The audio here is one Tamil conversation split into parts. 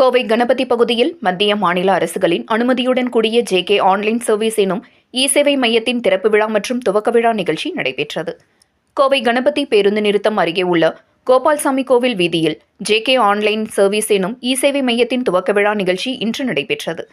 கோவை கணபதி பகுதியில் மத்திய மாநில அரசுகளின் அனுமதியுடன் கூடிய ஜேகே ஆன்லைன் சர்வீஸ் எனும் இ சேவை மையத்தின் திறப்பு விழா மற்றும் துவக்க விழா நிகழ்ச்சி நடைபெற்றது. கோவை கணபதி பேருந்து நிறுத்தம் அருகே உள்ள கோபால்சாமி கோவில் வீதியில் ஜேகே ஆன்லைன் சர்வீஸ் எனும் இ சேவை மையத்தின் துவக்க விழா நிகழ்ச்சி இன்று நடைபெற்றது.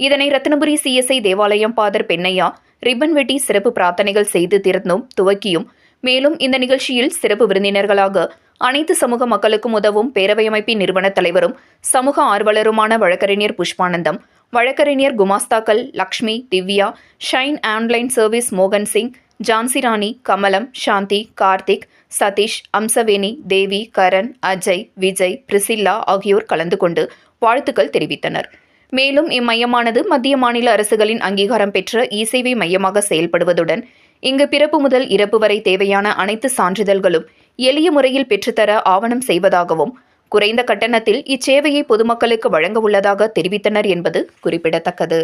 இதனை ரத்னபுரி சிஎஸ்ஐ தேவாலயம் பாதர் பெண்ணையா ரிப்பன் வெட்டி சிறப்பு பிரார்த்தனைகள் செய்து திறந்தும் துவக்கியும் மேலும் இந்த நிகழ்ச்சியில் சிறப்பு விருந்தினர்களாக அனைத்து சமூக மக்களுக்கும் உதவும் பேரவை அமைப்பின் நிறுவன தலைவரும் சமூக ஆர்வலருமான வழக்கறிஞர் புஷ்பானந்தம் வழக்கறிஞர் குமாஸ்தாக்கள் Lakshmi Divya Shine online service மோகன் சிங் ஜான்சிராணி கமலம் சாந்தி கார்த்திக் சதீஷ் அம்சவேணி தேவி கரண் அஜய் விஜய் பிரிசில்லா ஆகியோர் கலந்து கொண்டு வாழ்த்துக்கள் தெரிவித்தனர். மேலும் இம்மையமானது மத்திய மாநில அரசுகளின் அங்கீகாரம் பெற்ற இசேவை மையமாக செயல்படுவதுடன் இங்கு பிறப்பு முதல் இறப்பு வரை தேவையான அனைத்து சான்றிதழ்களும் எளிய முறையில் பெற்றுத்தர ஆவணம் செய்வதாகவும் குறைந்த கட்டணத்தில் இச்சேவையை பொதுமக்களுக்கு வழங்க உள்ளதாக தெரிவித்தனர் என்பது குறிப்பிடத்தக்கது.